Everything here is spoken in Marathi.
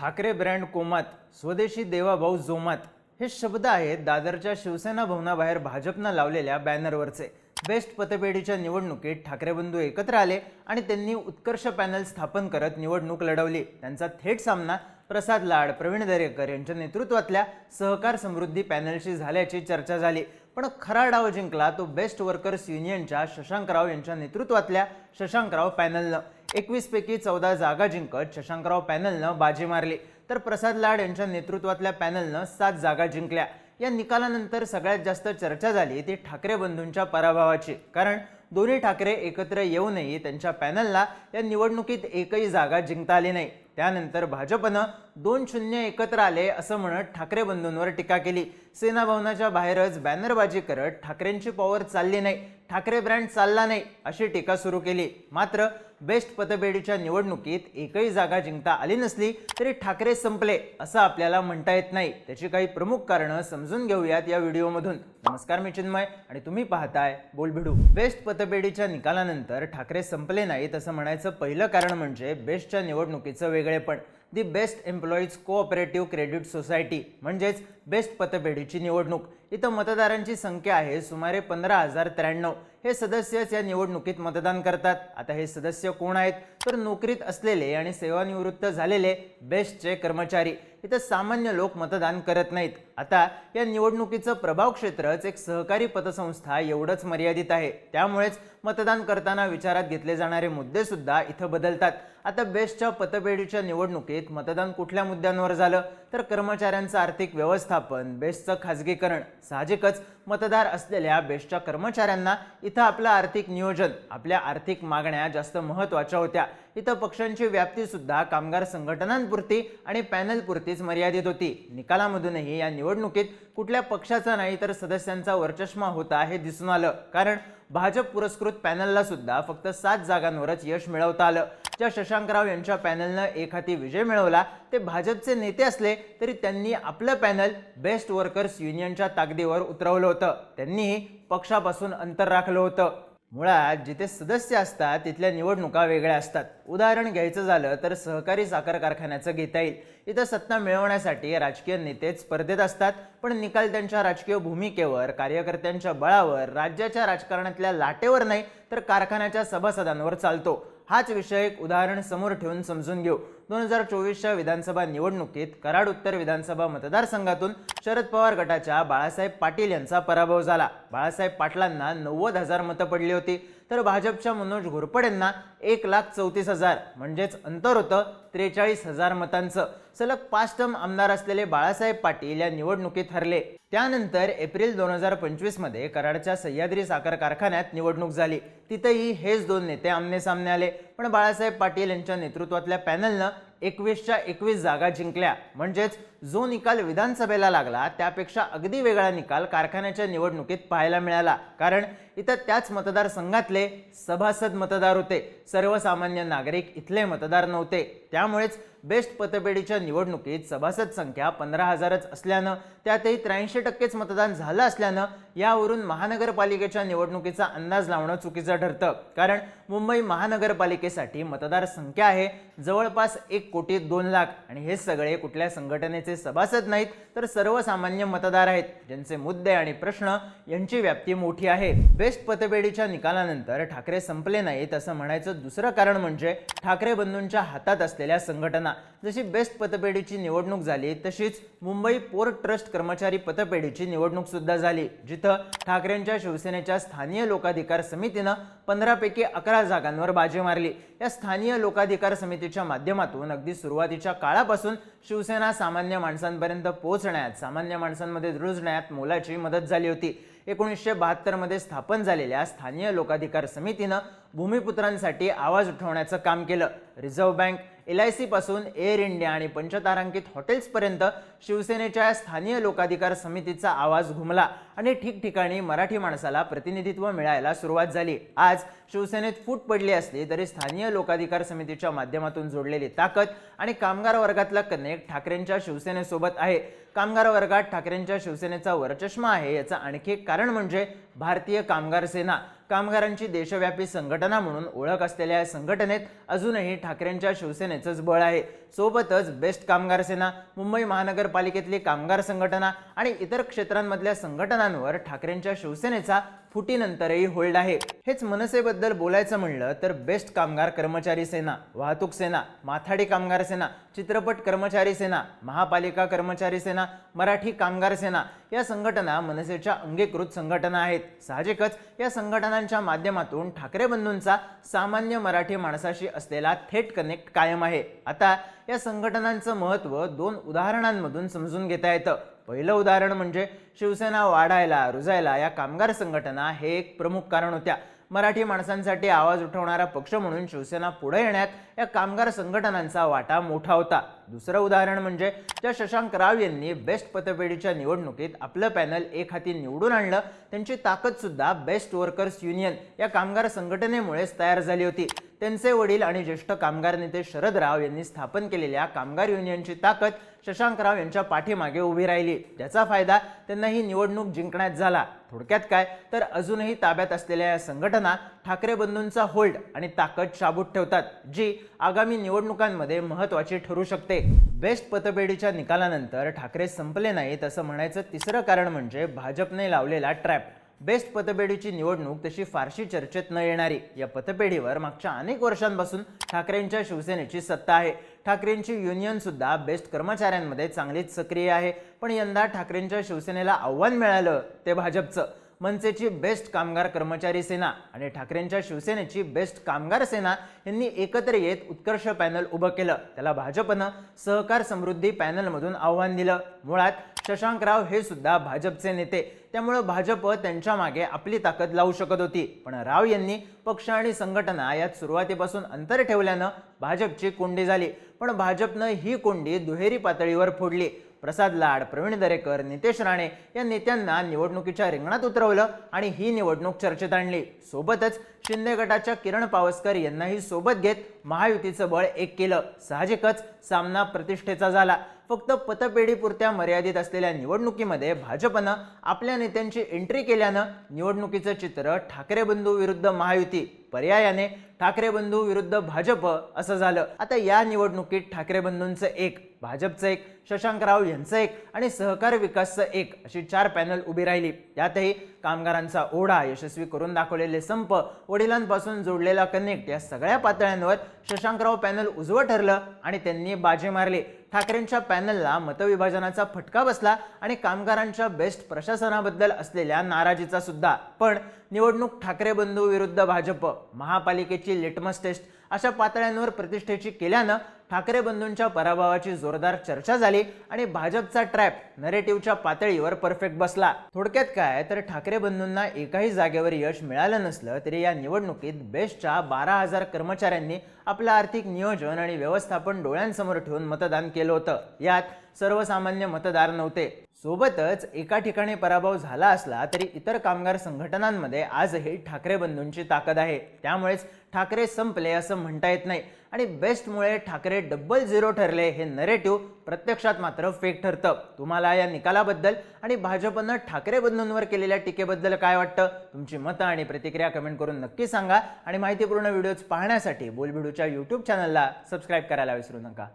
ठाकरे ब्रँड कोमात स्वदेशी देवाभाऊ जोमात हे शब्द आहेत दादरच्या शिवसेना भवनाबाहेर भाजपनं लावलेल्या बॅनरवरचे. बेस्ट पतपेढीच्या निवडणुकीत ठाकरे बंधू एकत्र आले आणि त्यांनी उत्कर्ष पॅनल स्थापन करत निवडणूक लढवली. त्यांचा थेट सामना प्रसाद लाड प्रवीण दरेकर यांच्या नेतृत्वातल्या सहकार समृद्धी पॅनलशी झाल्याची चर्चा झाली. पण खरा डाव जिंकला तो बेस्ट वर्कर्स युनियनच्या शशांकराव यांच्या नेतृत्वातल्या शशांकराव पॅनलनं. एकवीसपैकी चौदा जागा जिंकत शशांकराव पॅनलनं बाजी मारली. तर प्रसाद लाड यांच्या नेतृत्वातल्या पॅनलनं सात जागा जिंकल्या. या निकालानंतर सगळ्यात जास्त चर्चा झाली ती ठाकरे बंधूंच्या पराभवाची. कारण दोन्ही ठाकरे एकत्र येऊनही त्यांच्या पॅनलला या निवडणुकीत एकही जागा जिंकता आली नाही. त्यानंतर भाजपनं दोन शून्य एकत्र आले असं म्हणत ठाकरे बंधूंवर टीका केली. सेना भवनाच्या बाहेरच बॅनरबाजी करत ठाकरेंची पॉवर चालली नाही. ठाकरे ब्रँड चालला नाही अशी टीका सुरू केली. मात्र बेस्ट पतपेढीच्या निवडणुकीत एकही जागा जिंकता आली नसली तरी ठाकरे संपले असं आपल्याला म्हणता येत नाही. त्याची काही प्रमुख कारणं समजून घेऊयात या व्हिडिओमधून. नमस्कार मी चिन्मय आणि तुम्ही पाहताय बोलभिडू. बेस्ट पतपेढीच्या निकालानंतर ठाकरे संपले नाहीत असं म्हणायचं पहिलं कारण म्हणजे बेस्टच्या निवडणुकीचं वेगळेपण. The BEST employees cooperative credit society म्हणजेच बेस्ट पतपेढीची निवडणूक. इथं मतदारांची संख्या आहे सुमारे पंधरा हजार त्र्याण्णव. हे सदस्यच या निवडणुकीत मतदान करतात. आता हे सदस्य कोण आहेत? तर नोकरीत असलेले आणि सेवानिवृत्त झालेले बेस्टचे कर्मचारी. इथं सामान्य लोक मतदान करत नाहीत. आता या निवडणुकीचं प्रभाव क्षेत्रच एक सहकारी पतसंस्था एवढंच मर्यादित आहे. त्यामुळेच मतदान करताना विचारात घेतले जाणारे मुद्दे सुद्धा इथं बदलतात. आता बेस्टच्या पतपेढीच्या निवडणुकीत मतदान कुठल्या मुद्द्यांवर झालं? तर कर्मचाऱ्यांचं आर्थिक व्यवस्थापन बेस्टचं खाजगीकरण साहजिकच मतदार असलेल्या बेस्टच्या कर्मचाऱ्यांना इथं आपलं आर्थिक नियोजन आपल्या आर्थिक मागण्या जास्त महत्त्वाच्या होत्या. इथं पक्षांची व्याप्तीसुद्धा कामगार संघटनांपुरती आणि पॅनलपुरतीच मर्यादित होती. निकालामधूनही या निवडणुकीत कुठल्या पक्षाचा नाही तर सदस्यांचा वरचष्मा होता हे दिसून आलं. कारण भाजप पुरस्कृत पॅनलला सुद्धा फक्त सात जागांवरच यश मिळवता आलं. ज्या शशांकराव यांच्या पॅनलनं एखादी विजय मिळवला ते भाजपचे नेते असले तरी त्यांनी आपलं पॅनल बेस्ट वर्कर्स युनियनच्या ताकदीवर उतरवलं होतं. त्यांनी पक्षापासून अंतर राखलं होतं. मुळात जिथे सदस्य असतात तिथल्या निवडणुका वेगळ्या असतात. उदाहरण घ्यायचं झालं तर सहकारी साखर कारखान्याचं घेता येईल. इथं सत्ता मिळवण्यासाठी राजकीय नेते स्पर्धेत असतात पण निकाल त्यांच्या राजकीय भूमिकेवर कार्यकर्त्यांच्या बळावर राज्याच्या राजकारणातल्या लाटेवर नाही तर कारखान्याच्या सभासदांवर चालतो. हाच विषय एक उदाहरण समोर ठेवून समजून घेऊ. दोन हजार चोवीसच्या विधानसभा निवडणुकीत कराड उत्तर विधानसभा मतदारसंघातून शरद पवार गटाच्या बाळासाहेब पाटील यांचा पराभव झाला. बाळासाहेब पाटलांना नव्वद हजार मतं पडली होती. तर भाजपच्या मनोज घोरपडेंना एक लाख चौतीस हजार म्हणजेच अंतर होतं त्रेचाळीस हजार मतांचं. सलग पाच टर्म आमदार असलेले बाळासाहेब पाटील या निवडणुकीत हरले. त्यानंतर एप्रिल दोन हजार पंचवीसमध्ये कराडच्या सह्याद्री साखर कारखान्यात निवडणूक झाली. तिथंही हेच दोन नेते आमने सामने आले. पण बाळासाहेब पाटील यांच्या नेतृत्वातल्या पॅनलनं एकवीसच्या एकवीस जागा जिंकल्या. म्हणजेच जो निकाल विधानसभेला लागला त्यापेक्षा अगदी वेगळा निकाल कारखान्याच्या निवडणुकीत पाहायला मिळाला. कारण इथं त्याच मतदारसंघातले सभासद मतदार होते. सर्वसामान्य नागरिक इथले मतदार नव्हते. त्यामुळेच बेस्ट पतपेढीच्या निवडणुकीत सभासद संख्या पंधरा हजारच असल्यानं त्यातही त्र्याऐंशी टक्केच मतदान झालं असल्यानं यावरून महानगरपालिकेच्या निवडणुकीचा अंदाज लावणं चुकीचं ठरतं. कारण मुंबई महानगरपालिकेसाठी मतदारसंख्या आहे जवळपास एक कोटी दोन लाख. आणि हे सगळे कुठल्या संघटनेचे सभासद नाहीत तर सर्वसामान्य मतदार आहेत ज्यांचे मुद्दे आणि प्रश्न यांची व्याप्ती मोठी आहे. बेस्ट पतपेढीच्या निकालानंतर ठाकरे संपले नाहीत असं म्हणायचं दुसरं कारण म्हणजे ठाकरे बंधूंच्या हातात असलेल्या संघटना जशी बेस्ट पतपेढीची निवडणूक झाली तशीच मुंबई पोर्ट ट्रस्ट कर्मचारी पतपेढीची निवडणूक सुद्धा झाली जिथं ठाकरेंच्या शिवसेनेच्या स्थानीय लोकाधिकार समितीनं पंधरापैकी अकरा जागांवर बाजी मारली. या स्थानीय लोकाधिकार समितीच्या माध्यमातून अगदी सुरुवातीच्या काळापासून शिवसेना सामान्य माणसांपर्यंत पोहोचण्यात सामान्य माणसांमध्ये रुजण्यात मोलाची मदत झाली होती. एकोणीसशे बहात्तरमध्ये स्थापन झालेल्या स्थानीय लोकाधिकार समितीनं भूमिपुत्रांसाठी आवाज उठवण्याचं काम केलं. रिझर्व्ह बँक एल आय सीपासून एअर इंडिया आणि पंचतारांकित हॉटेल्सपर्यंत शिवसेनेच्या स्थानीय लोकाधिकार समितीचा आवाज घुमला आणि ठिकठिकाणी मराठी माणसाला प्रतिनिधित्व मिळायला सुरुवात झाली. आज शिवसेनेत फूट पडली असली तरी स्थानीय लोकाधिकार समितीच्या माध्यमातून जोडलेली ताकद आणि कामगार वर्गातला कनेक्ट ठाकरेंच्या शिवसेनेसोबत आहे. कामगार वर्गात ठाकरेंच्या शिवसेनेचा वरचष्मा आहे याचं आणखी एक कारण म्हणजे भारतीय कामगार सेना. कामगारांची देशव्यापी संघटना म्हणून ओळख असलेल्या या संघटनेत अजूनही ठाकरेंच्या शिवसेनेचंच बळ आहे. सोबतच बेस्ट कामगार सेना मुंबई महानगरपालिकेतली कामगार संघटना आणि इतर क्षेत्रांमधल्या संघटनांवर ठाकरेंच्या शिवसेनेचा फुटीनंतरही होल्ड आहे. हेच मनसेबद्दल बोलायचं म्हणलं तर बेस्ट कामगार कर्मचारी सेना वाहतूक सेना माथाडी कामगार सेना चित्रपट कर्मचारी सेना महापालिका कर्मचारी सेना मराठी कामगार सेना या संघटना मनसेच्या अंगीकृत संघटना आहेत. साहजिकच या संघटनांच्या माध्यमातून ठाकरे बंधूंचा सामान्य मराठी माणसाशी असलेला थेट कनेक्ट कायम आहे. आता या संघटनांचं महत्त्व दोन उदाहरणांमधून समजून घेता येतं. पहिलं उदाहरण म्हणजे शिवसेना वाढायला रुजायला या कामगार संघटना हे एक प्रमुख कारण होत्या. मराठी माणसांसाठी आवाज उठवणारा पक्ष म्हणून शिवसेना पुढे येण्यात या कामगार संघटनांचा वाटा मोठा होता. दुसरं उदाहरण म्हणजे ज्या शशांक राव यांनी बेस्ट पतपेढीच्या निवडणुकीत आपलं पॅनल एक हाती निवडून आणलं त्यांची ताकदसुद्धा बेस्ट वर्कर्स युनियन या कामगार संघटनेमुळेच तयार झाली होती. त्यांचे वडील आणि ज्येष्ठ कामगार नेते शरद राव यांनी स्थापन केलेल्या कामगार युनियनची ताकद शशांकराव यांच्या पाठीमागे उभी राहिली. त्याचा फायदा त्यांना ही निवडणूक जिंकण्यात झाला. थोडक्यात काय? तर अजूनही ताब्यात असलेल्या या संघटना ठाकरे बंधूंचा होल्ड आणि ताकद शाबूत ठेवतात जी आगामी निवडणुकांमध्ये महत्वाची ठरू शकते. बेस्ट पतपेढीच्या निकालानंतर ठाकरे संपले नाहीत असं म्हणायचं तिसरं कारण म्हणजे भाजपने लावलेला ट्रॅप. बेस्ट पतपेढीची निवडणूक तशी फारशी चर्चेत न येणारी. या पतपेढीवर मागच्या अनेक वर्षांपासून ठाकरेंच्या शिवसेनेची सत्ता आहे. ठाकरेंची युनियन सुद्धा बेस्ट कर्मचाऱ्यांमध्ये चांगलीच सक्रिय आहे. पण यंदा ठाकरेंच्या शिवसेनेला आव्हान मिळालं ते भाजपचं. मनसेची बेस्ट कामगार कर्मचारी सेना आणि ठाकरेंच्या शिवसेनेची बेस्ट कामगार सेना यांनी एकत्र येत उत्कर्ष पॅनल उभं केलं. त्याला भाजपनं सहकार समृद्धी पॅनलमधून आव्हान दिलं. मुळात शशांकराव हे सुद्धा भाजपचे नेते. त्यामुळं भाजप त्यांच्या मागे आपली ताकद लावू शकत होती. पण राव यांनी पक्ष आणि संघटना यात सुरुवातीपासून अंतर ठेवल्यानं भाजपची कोंडी झाली. पण भाजपनं ही कोंडी दुहेरी पातळीवर फोडली. प्रसाद लाड प्रवीण दरेकर नितेश राणे या नेत्यांना निवडणुकीच्या रिंगणात उतरवलं आणि ही निवडणूक चर्चेत आणली. सोबतच शिंदे गटाच्या किरण पावसकर यांनाही सोबत घेत महायुतीचं बळ एक केलं. साहजिकच सामना प्रतिष्ठेचा झाला. फक्त पतपेढीपुरत्या मर्यादित असलेल्या निवडणुकीमध्ये भाजपनं आपल्या नेत्यांची एंट्री केल्यानं निवडणुकीचं चित्र ठाकरे बंधू विरुद्ध महायुती पर्यायाने ठाकरे बंधू विरुद्ध भाजप असं झालं. आता या निवडणुकीत ठाकरे बंधूंचं एक भाजपचं एक शशांकराव यांचं एक आणि सहकार विकासचं एक अशी चार पॅनल उभी राहिली. यातही कामगारांचा ओढा यशस्वी करून दाखवलेले संप वडिलांपासून जोडलेला कनेक्ट या सगळ्या पातळ्यांवर शशांकराव पॅनल उजवं ठरलं आणि त्यांनी बाजी मारली. ठाकरेंच्या पॅनलला मतविभाजनाचा फटका बसला आणि कामगारांच्या बेस्ट प्रशासनाबद्दल असलेल्या नाराजीचा सुद्धा. पण निवडणूक ठाकरे बंधू विरुद्ध भाजप महापालिकेची लिटमस टेस्ट अशा पातळ्यांवर प्रतिष्ठेची केल्यानं ठाकरे बंधूंच्या पराभवाची जोरदार चर्चा झाली आणि भाजपचा ट्रॅप नरेटिव्हच्या पातळीवर परफेक्ट बसला. थोडक्यात काय तर ठाकरे बंधूंना एकाही जागेवर यश मिळालं नसलं तरी या निवडणुकीत बेस्टच्या बारा हजार कर्मचाऱ्यांनी आपलं आर्थिक नियोजन आणि व्यवस्थापन डोळ्यांसमोर ठेवून मतदान केलं. होतं. यात सर्वसामान्य मतदार नव्हते. सोबतच एका ठिकाणी पराभव झाला असला तरी इतर कामगार संघटनांमध्ये आजही ठाकरे बंधूंची ताकद आहे. त्यामुळेच ठाकरे संपले असं म्हणता येत नाही. आणि बेस्टमुळे ठाकरे डबल झिरो ठरले हे नरेटिव्ह प्रत्यक्षात मात्र फेक ठरतं. तुम्हाला या निकालाबद्दल आणि भाजपनं ठाकरे बंधूंवर केलेल्या टीकेबद्दल काय वाटतं? तुमची मतं आणि प्रतिक्रिया कमेंट करून नक्की सांगा. आणि माहितीपूर्ण व्हिडिओज पाहण्यासाठी बोलबिडूच्या यूट्यूब चॅनलला सबस्क्राईब करायला विसरू नका.